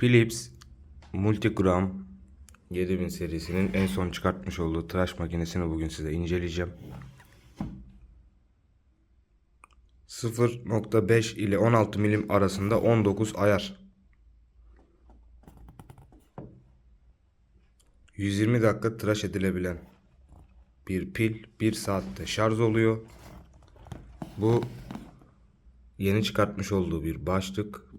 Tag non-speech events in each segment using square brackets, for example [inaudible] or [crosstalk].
Philips Multigram 7000 serisinin en son çıkartmış olduğu tıraş makinesini bugün size inceleyeceğim. 0.5 ile 16 milim arasında 19 ayar. 120 dakika tıraş edilebilen bir pil 1 saatte şarj oluyor. Bu yeni çıkartmış olduğu bir başlık.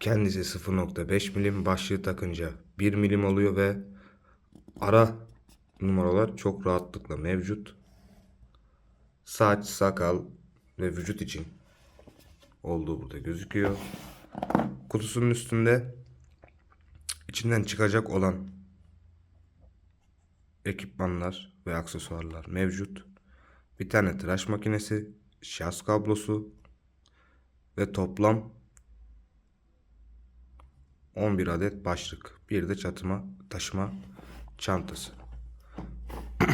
Kendisi 0.5 milim başlığı takınca 1 milim oluyor ve ara numaralar çok rahatlıkla mevcut. Saç, sakal ve vücut için olduğu burada gözüküyor. Kutusunun üstünde içinden çıkacak olan ekipmanlar ve aksesuarlar mevcut. Bir tane tıraş makinesi, şarj kablosu ve toplam 11 adet başlık. Bir de çatıma taşıma çantası. [clears throat]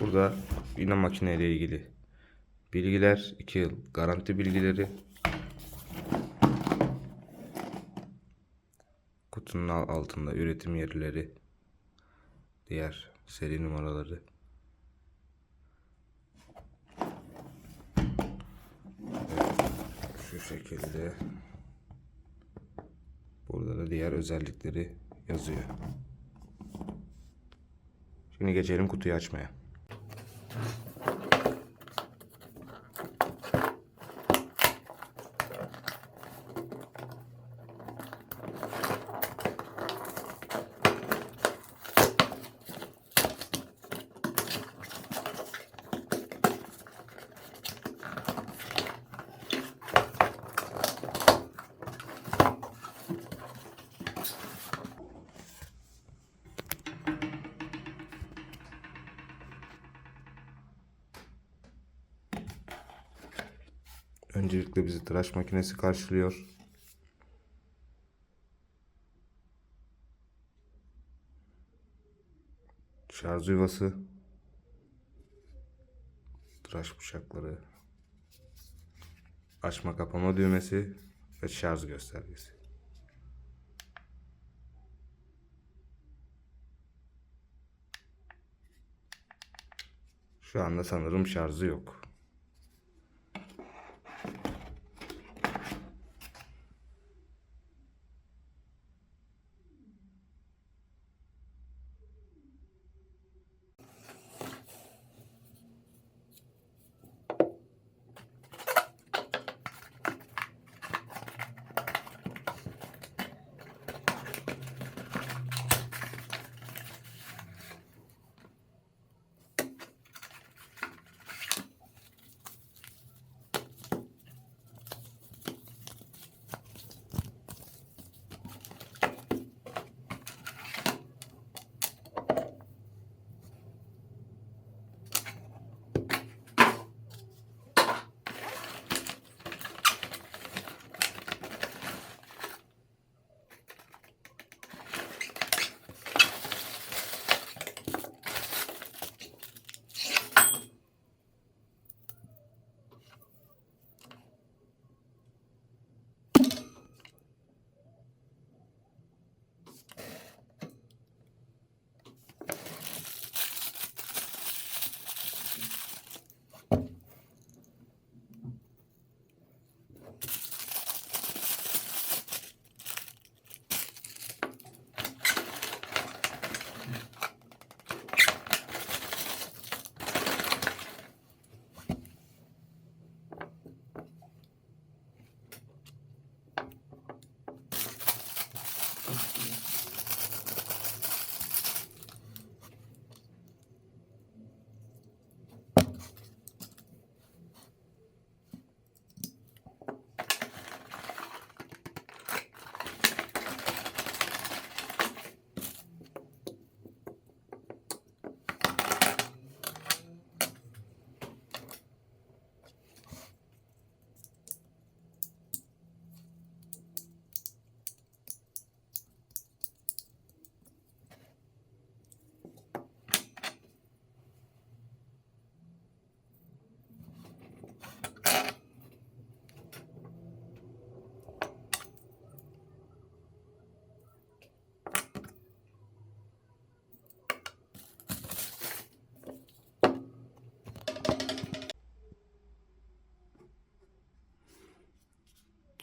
Burada yine makine ile ilgili bilgiler, 2 yıl garanti bilgileri. Kutunun altında üretim yerleri, diğer seri numaraları. Şu şekilde. Burada da diğer özellikleri yazıyor. Şimdi geçelim kutuyu açmaya. Öncelikle bizi tıraş makinesi karşılıyor. Şarj yuvası. Tıraş bıçakları. Açma kapama düğmesi ve şarj göstergesi. Şu anda sanırım şarjı yok.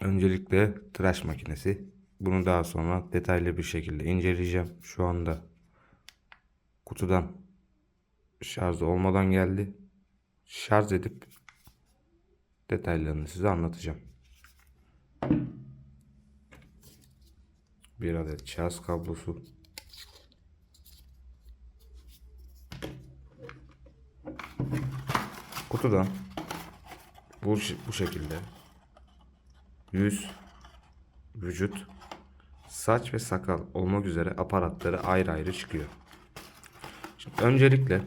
Öncelikle tıraş makinesi. Bunu daha sonra detaylı bir şekilde inceleyeceğim. Şu anda kutudan şarjı olmadan geldi. Şarj edip detaylarını size anlatacağım. Bir adet şarj kablosu. Kutudan bu, bu şekilde yüz, vücut, saç ve sakal olmak üzere aparatları ayrı ayrı çıkıyor. Şimdi öncelikle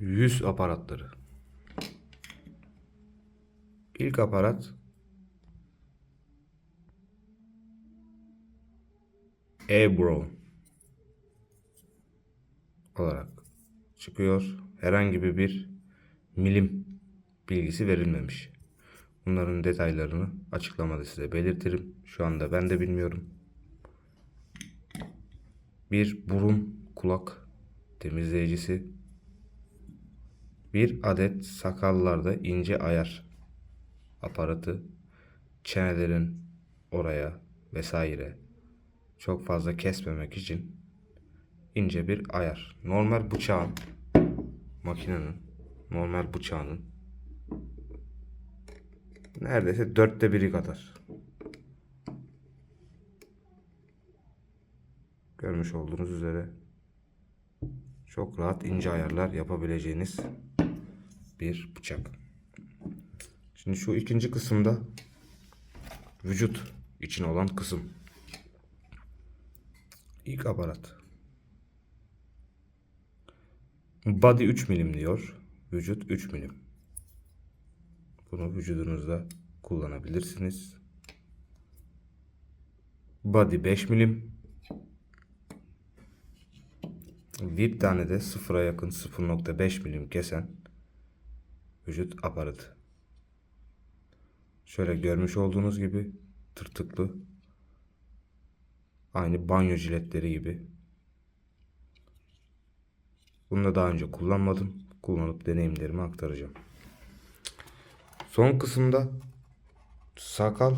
yüz aparatları. İlk aparat Ebro olarak çıkıyor. Herhangi bir milim bilgisi verilmemiş. Bunların detaylarını açıklamada size belirtirim. Şu anda ben de bilmiyorum. Bir burun kulak temizleyicisi. Bir adet sakallarda ince ayar aparatı. Çenelerin oraya vesaire çok fazla kesmemek için ince bir ayar. Normal bıçağın makinenin normal bıçağının neredeyse dörtte biri kadar. Görmüş olduğunuz üzere çok rahat ince ayarlar yapabileceğiniz bir bıçak. Şimdi şu ikinci kısımda vücut için olan kısım. İlk aparat. Body 3 milim diyor. Vücut 3 milim. Bunu vücudunuzda kullanabilirsiniz. Body 5 milim. Bir tane de sıfıra yakın 0.5 milim kesen vücut aparatı. Şöyle görmüş olduğunuz gibi tırtıklı. Aynı banyo jiletleri gibi. Bunu da daha önce kullanmadım. Kullanıp deneyimlerimi aktaracağım. Son kısımda sakal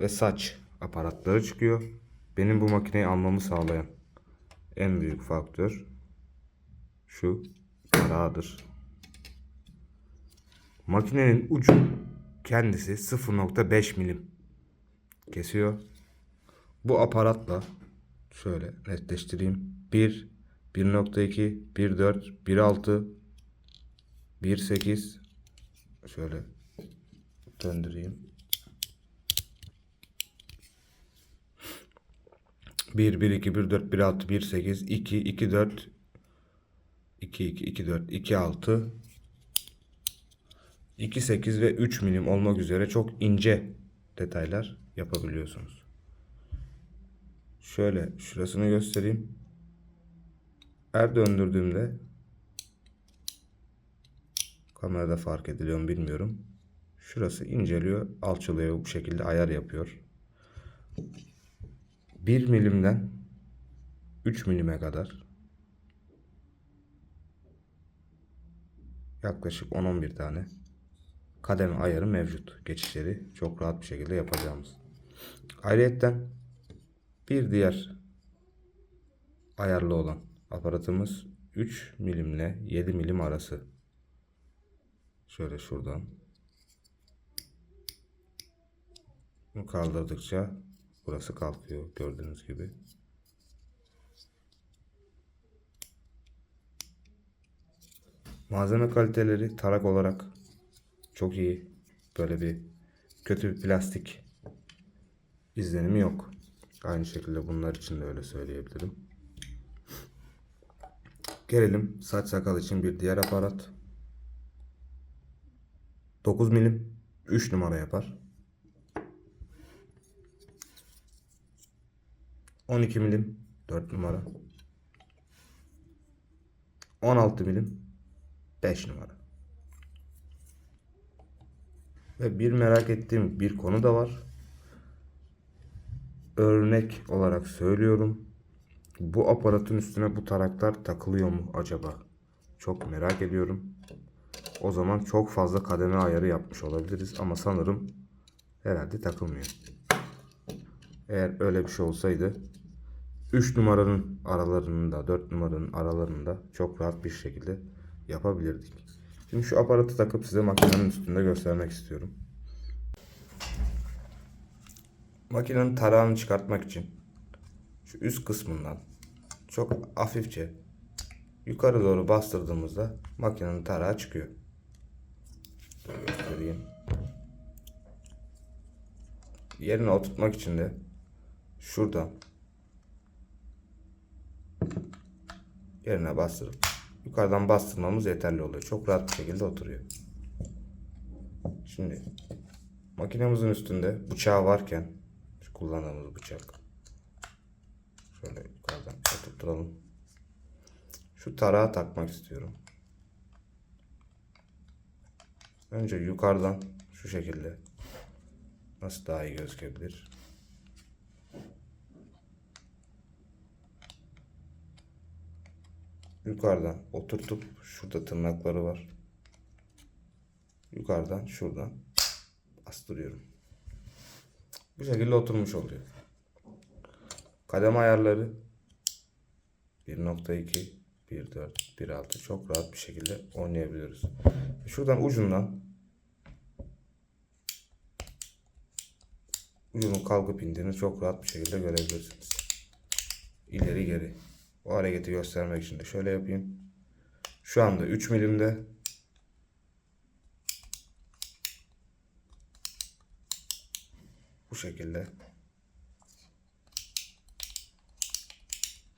ve saç aparatları çıkıyor. Benim bu makineyi almamı sağlayan en büyük faktör şu paradır. Makinenin ucu kendisi 0.5 milim kesiyor. Bu aparatla şöyle netleştireyim. 1, 1.2, 1.4, 1.6, 1.8 şöyle döndüreyim. 1, 1, 2, 1, 4, 1, 6, 1, 8, 2, 2, 4, 2, 2, 2, 4, 2, 6, 2, 8 ve 3 milim olmak üzere çok ince detaylar yapabiliyorsunuz. Şöyle şurasını göstereyim. Her döndürdüğümde kamerada fark ediliyor mu bilmiyorum. Şurası inceliyor, alçalıyor bu şekilde ayar yapıyor. 1 milimden 3 milime kadar yaklaşık 10-11 tane kademe ayarı mevcut. Geçişleri çok rahat bir şekilde yapacağımız. Ayrıyeten bir diğer ayarlı olan aparatımız 3 milimle 7 milim arası. Şöyle şuradan. Bunu kaldırdıkça burası kalkıyor gördüğünüz gibi. Malzeme kaliteleri tarak olarak çok iyi. Böyle bir kötü bir plastik izlenimi yok. Aynı şekilde bunlar için de öyle söyleyebilirim. Gelelim saç sakal için bir diğer aparat. 9 milim 3 numara yapar. 12 milim 4 numara. 16 milim 5 numara. Ve bir merak ettiğim bir konu da var. Örnek olarak söylüyorum. Bu aparatın üstüne bu taraklar takılıyor mu acaba? Çok merak ediyorum. O zaman çok fazla kademe ayarı yapmış olabiliriz ama sanırım herhalde takılmıyor. Eğer öyle bir şey olsaydı 3 numaranın aralarında 4 numaranın aralarında çok rahat bir şekilde yapabilirdik. Şimdi şu aparatı takıp size makinenin üstünde göstermek istiyorum. Makinenin tarağını çıkartmak için şu üst kısmından çok hafifçe yukarı doğru bastırdığımızda makinenin tarağı çıkıyor. Şöyle Göstereyim. Yerine oturtmak için de şuradan yerine bastırıp yukarıdan bastırmamız yeterli oluyor. Çok rahat bir şekilde oturuyor. Şimdi makinemizin üstünde bıçağı varken şu kullandığımız bıçak şöyle yukarıdan oturtturalım. Şu tarağı takmak istiyorum. Önce yukarıdan şu şekilde nasıl daha iyi gözükebilir? Yukarıdan oturtup şurada tırnakları var. Yukarıdan şuradan bastırıyorum. Bu şekilde oturmuş oluyor. Kademe ayarları 1.2 1.4 1.6 çok rahat bir şekilde oynayabiliyoruz. Şuradan ucundan ucunun kalkıp indiğini çok rahat bir şekilde görebilirsiniz. İleri geri. O hareketi göstermek için de şöyle yapayım. Şu anda 3 milimde. Bu şekilde.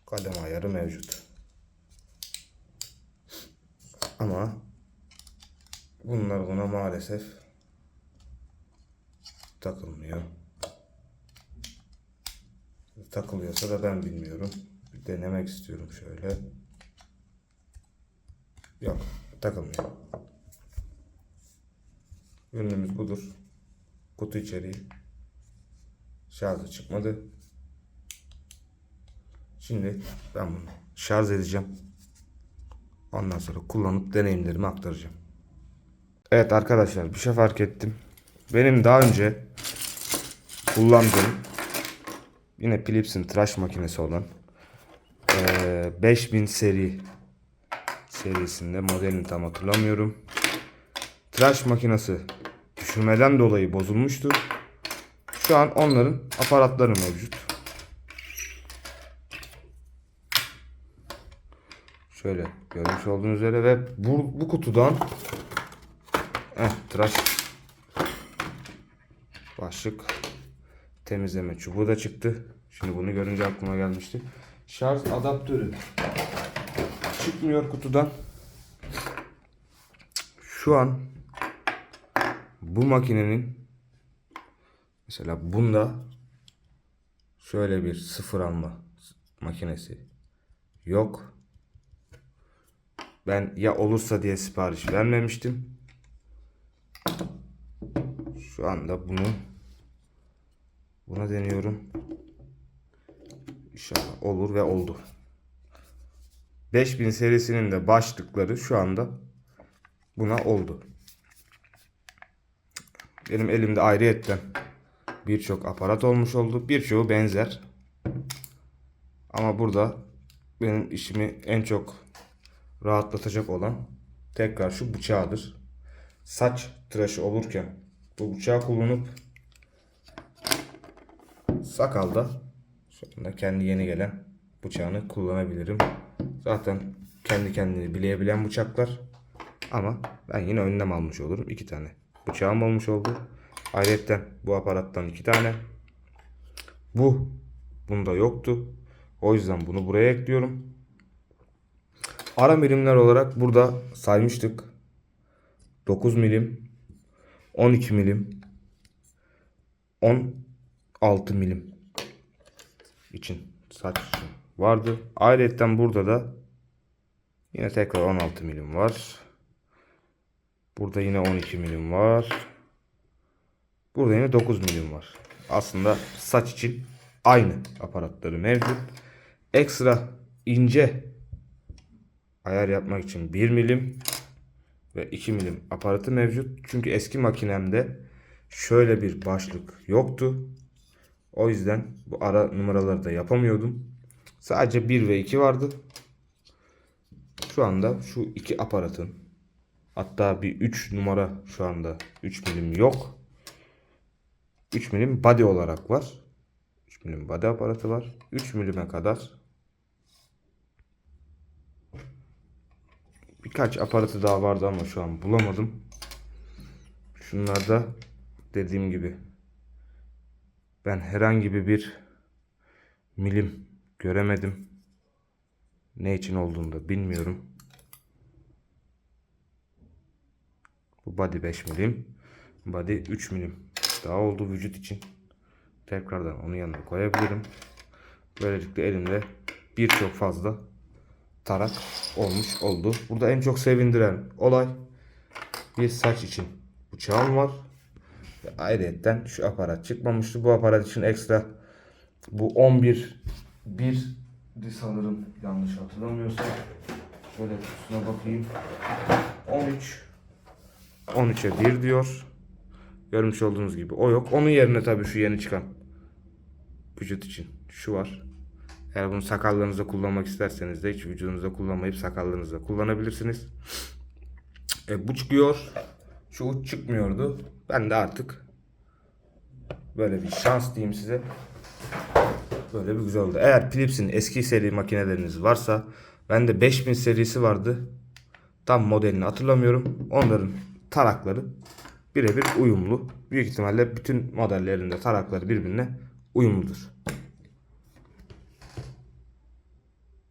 Kademe ayarı mevcut. Ama bunlar buna maalesef takılmıyor. Takılıyorsa da ben bilmiyorum. Denemek istiyorum şöyle. Yok takılmıyor. Ürünümüz budur. Kutu içeriği. Şarjı çıkmadı. Şimdi ben bunu şarj edeceğim. Ondan sonra kullanıp deneyimlerimi aktaracağım. Evet arkadaşlar bir şey fark ettim. Benim daha önce kullandığım yine Philips'in tıraş makinesi olan eee, 5000 seri serisinde modelini tam hatırlamıyorum. Tıraş makinesi düşürmeden dolayı bozulmuştu. Şu an onların aparatları mevcut. Şöyle görmüş olduğunuz üzere ve bu, bu kutudan eh, tıraş başlık temizleme çubuğu da çıktı. Şimdi bunu görünce aklıma gelmişti. Şarj adaptörü çıkmıyor kutudan. Şu an bu makinenin mesela bunda şöyle bir sıfır alma makinesi yok. Ben ya olursa diye sipariş vermemiştim. Şu anda bunu buna deniyorum. İnşallah olur ve oldu. 5000 serisinin de başlıkları şu anda buna oldu. Benim elimde ayrıyetten birçok aparat olmuş oldu. Birçoğu benzer. Ama burada benim işimi en çok rahatlatacak olan tekrar şu bıçağıdır. Saç tıraşı olurken bu bıçağı kullanıp sakalda anda kendi yeni gelen bıçağını kullanabilirim. Zaten kendi kendini bileyebilen bıçaklar ama ben yine önlem almış olurum. iki tane bıçağım olmuş oldu. Ayrıca bu aparattan iki tane. Bu bunda yoktu. O yüzden bunu buraya ekliyorum. Ara milimler olarak burada saymıştık. 9 milim, 12 milim, 16 milim için saç vardı. Ayrıca burada da yine tekrar 16 milim var. Burada yine 12 milim var. Burada yine 9 milim var. Aslında saç için aynı aparatları mevcut. Ekstra ince ayar yapmak için 1 milim ve 2 milim aparatı mevcut. Çünkü eski makinemde şöyle bir başlık yoktu. O yüzden bu ara numaraları da yapamıyordum. Sadece 1 ve 2 vardı. Şu anda şu iki aparatın hatta bir 3 numara şu anda 3 milim yok. 3 milim body olarak var. 3 milim body aparatı var. 3 milime kadar birkaç aparatı daha vardı ama şu an bulamadım. Şunlarda dediğim gibi ben herhangi bir milim göremedim. Ne için olduğunu da bilmiyorum. Bu body 5 milim. Body 3 milim. Daha oldu vücut için. Tekrardan onun yanına koyabilirim. Böylelikle elimde birçok fazla tarak olmuş oldu. Burada en çok sevindiren olay bir saç için bıçağım var. Ve ayrıyetten şu aparat çıkmamıştı. Bu aparat için ekstra bu 11 bir sanırım yanlış hatırlamıyorsam. Şöyle kutusuna bakayım. 13 13'e 1 diyor. Görmüş olduğunuz gibi o yok. Onun yerine tabii şu yeni çıkan vücut için şu var. Eğer bunu sakallarınızda kullanmak isterseniz de hiç vücudunuzda kullanmayıp sakallarınızda kullanabilirsiniz. E, bu çıkıyor. Şu uç çıkmıyordu. Ben de artık böyle bir şans diyeyim size. Böyle bir güzel oldu. Eğer Philips'in eski seri makineleriniz varsa bende 5000 serisi vardı. Tam modelini hatırlamıyorum. Onların tarakları birebir uyumlu. Büyük ihtimalle bütün modellerinde tarakları birbirine uyumludur.